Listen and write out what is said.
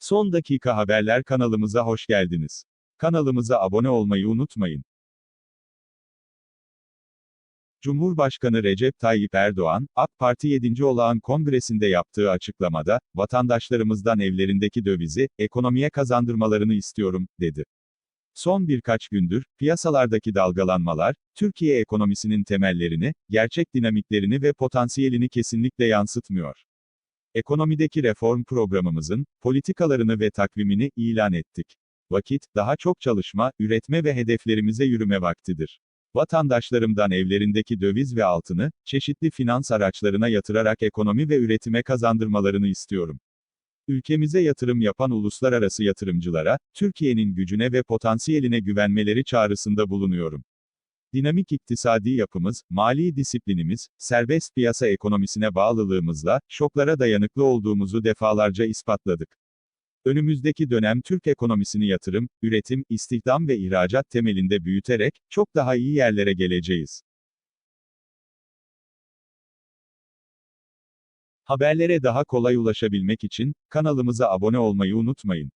Son dakika haberler kanalımıza hoş geldiniz. Kanalımıza abone olmayı unutmayın. Cumhurbaşkanı Recep Tayyip Erdoğan, AK Parti 7. Olağan Kongresi'nde yaptığı açıklamada, vatandaşlarımızdan evlerindeki dövizi, ekonomiye kazandırmalarını istiyorum, dedi. Son birkaç gündür, piyasalardaki dalgalanmalar, Türkiye ekonomisinin temellerini, gerçek dinamiklerini ve potansiyelini kesinlikle yansıtmıyor. Ekonomideki reform programımızın, politikalarını ve takvimini ilan ettik. Vakit, daha çok çalışma, üretme ve hedeflerimize yürüme vaktidir. Vatandaşlarımdan evlerindeki döviz ve altını, çeşitli finans araçlarına yatırarak ekonomi ve üretime kazandırmalarını istiyorum. Ülkemize yatırım yapan uluslararası yatırımcılara, Türkiye'nin gücüne ve potansiyeline güvenmeleri çağrısında bulunuyorum. Dinamik iktisadi yapımız, mali disiplinimiz, serbest piyasa ekonomisine bağlılığımızla, şoklara dayanıklı olduğumuzu defalarca ispatladık. Önümüzdeki dönem Türk ekonomisini yatırım, üretim, istihdam ve ihracat temelinde büyüterek, çok daha iyi yerlere geleceğiz. Haberlere daha kolay ulaşabilmek için, kanalımıza abone olmayı unutmayın.